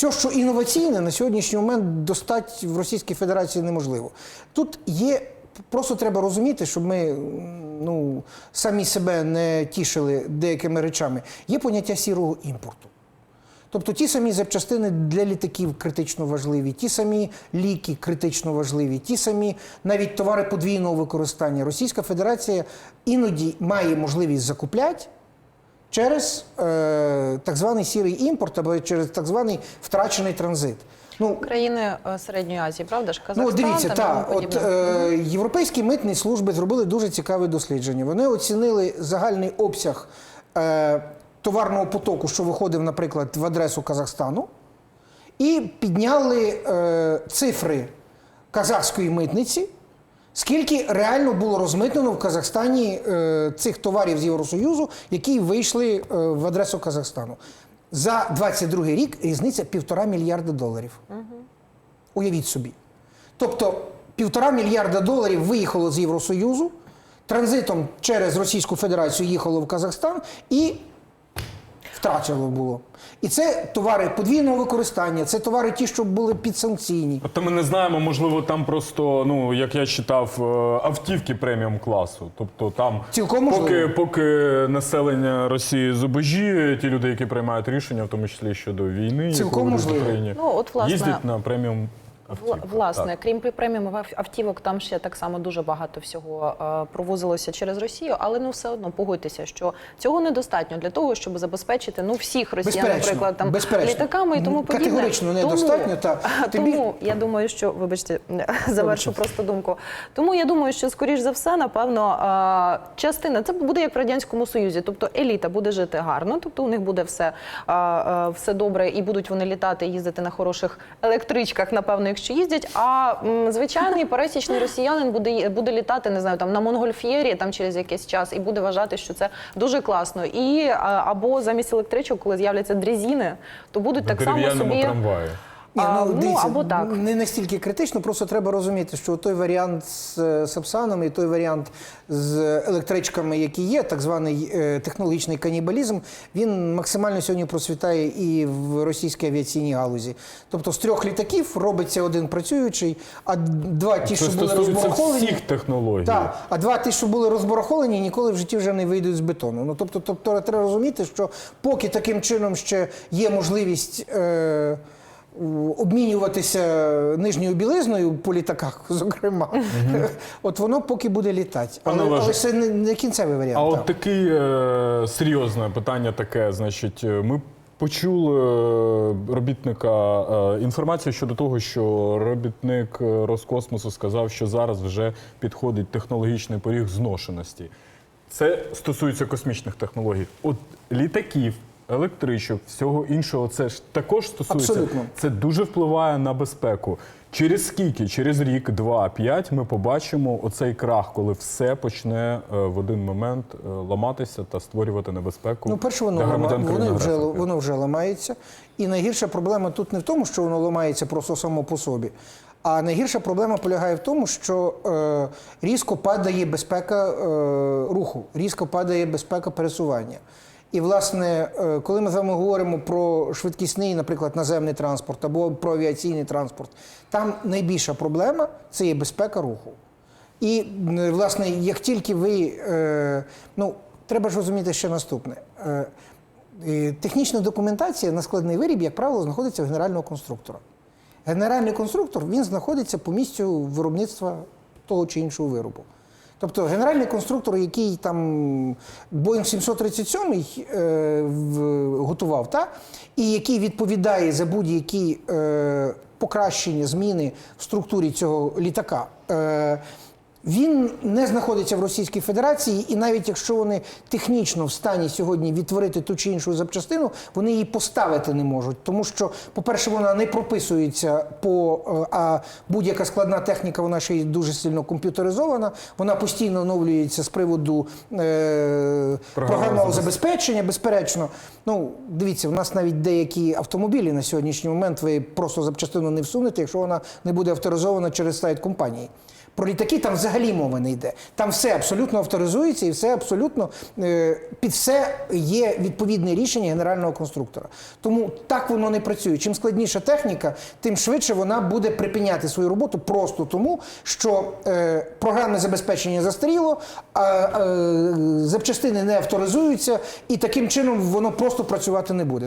Все, що інноваційне, на сьогоднішній момент достать в Російській Федерації неможливо. Тут є, просто треба розуміти, щоб ми ну, самі себе не тішили деякими речами. Є поняття сірого імпорту. Тобто ті самі запчастини для літаків критично важливі, ті самі ліки критично важливі, ті самі навіть товари подвійного використання. Російська Федерація іноді має можливість закупляти через е, так званий сірий імпорт або через так званий втрачений транзит. Ну, Країни е, Середньої Азії, правда ж? Ну, Казахстан, от дивіться, та, тому от подібне. е, європейські митні служби зробили дуже цікаве дослідження. Вони оцінили загальний обсяг е, товарного потоку, що виходив, наприклад, в адресу Казахстану, і підняли е, цифри казахської митниці. Скільки реально було розмитнено в Казахстані е, цих товарів з Євросоюзу, які вийшли е, в адресу Казахстану? За 22 рік різниця півтора мільярда доларів. Уявіть собі. Тобто півтора мільярда доларів виїхало з Євросоюзу, транзитом через Російську Федерацію їхало в Казахстан і втрачено було. І це товари подвійного використання, це товари ті, що були підсанкційні. Тобто ми не знаємо, можливо, там просто, ну як я читав, е, автівки преміум класу. Тобто там Цілком поки, можливо. поки населення Росії зубожіє, ті люди, які приймають рішення, в тому числі щодо війни, Цілком яку в можливо. Україні, Ну, от, власне, їздять на преміум Автівках. Власне, Так. крім преміум ав- автівок, там ще так само дуже багато всього е, провозилося через Росію, але ну все одно погодьтеся, що цього недостатньо для того, щоб забезпечити ну всіх росіян, Безперечно, наприклад, там безперечно. літаками і тому подібне. категорично недостатньо, та. Тобі- тому я думаю, що вибачте, завершу просто думку. Тому я думаю, що скоріш за все, напевно, е, частина це буде як в радянському союзі, тобто еліта буде жити гарно, тобто у них буде все, е, все добре, і будуть вони літати, їздити на хороших електричках, напевно, якщо їздять. А м, звичайний пересічний росіянин буде буде літати, не знаю, там на Монгольф'єрі там через якийсь час і буде вважати, що це дуже класно. І а, або замість електричок, коли з'являться дрезіни, то будуть На так само собі. трамваї. Ні, А, ну, ну, або так. Не настільки критично, просто треба розуміти, що той варіант з е, Сапсанами і той варіант з електричками, які є, так званий е, технологічний канібалізм, він максимально сьогодні процвітає і в російській авіаційній галузі. Тобто з трьох літаків робиться один працюючий, а два ті, що були стосується розбороховані. всіх технологій. Так, а два ті, що були розбороховані, ніколи в житті вже не вийдуть з бетону. Ну тобто, тобто треба розуміти, що поки таким чином ще є можливість. Е- Обмінюватися нижньою білизною по літаках, зокрема, от воно поки буде літати. Але, але це не, не кінцевий варіант. А так. от такий е, серйозне питання таке, значить, е, ми почули е, робітника е, інформацію щодо того, що робітник Роскосмосу сказав, що зараз вже підходить технологічний поріг зношеності. Це стосується космічних технологій. От літаків, електричок, всього іншого, це ж також стосується. Абсолютно. Це дуже впливає на безпеку. Через скільки? Через рік, два, п'ять ми побачимо оцей крах, коли все почне е, в один момент е, ламатися та створювати небезпеку. Ну, перше, воно, громадян воно, вже, воно вже ламається. І найгірша проблема тут не в тому, що воно ламається просто само по собі. А найгірша проблема полягає в тому, що е, різко падає безпека е, руху, різко падає безпека пересування. І, власне, е, коли ми з вами говоримо про швидкісний, наприклад, наземний транспорт або про авіаційний транспорт, там найбільша проблема це є безпека руху. І, власне, як тільки ви. Е, ну, треба ж розуміти ще наступне. Е, технічна документація на складний виріб, як правило, знаходиться в генерального конструктора. Генеральний конструктор він знаходиться по місцю виробництва того чи іншого виробу. Тобто генеральний конструктор, який там Boeing 737 е, готував, та, і який відповідає за будь-які е, покращення, зміни в структурі цього літака. Е, він не знаходиться в Російській Федерації, і навіть якщо вони технічно в стані сьогодні відтворити ту чи іншу запчастину, вони її поставити не можуть. Тому що, по-перше, вона не прописується по е, а будь-яка складна техніка, вона ще й дуже сильно комп'ютеризована. Вона постійно оновлюється з приводу е, програмного забезпечення, безперечно. Ну, дивіться, у нас навіть деякі автомобілі на сьогоднішній момент ви просто запчастину не всунете, якщо вона не буде авторизована через сайт компанії. Про літаки там взагалі мови не йде. Там все абсолютно авторизується і все абсолютно е, під все є відповідне рішення генерального конструктора. Тому так воно не працює. Чим складніша техніка, тим швидше вона буде припиняти свою роботу просто тому, що е, програмне забезпечення застаріло, а е, запчастини не авторизуються, і таким чином воно просто працювати не буде.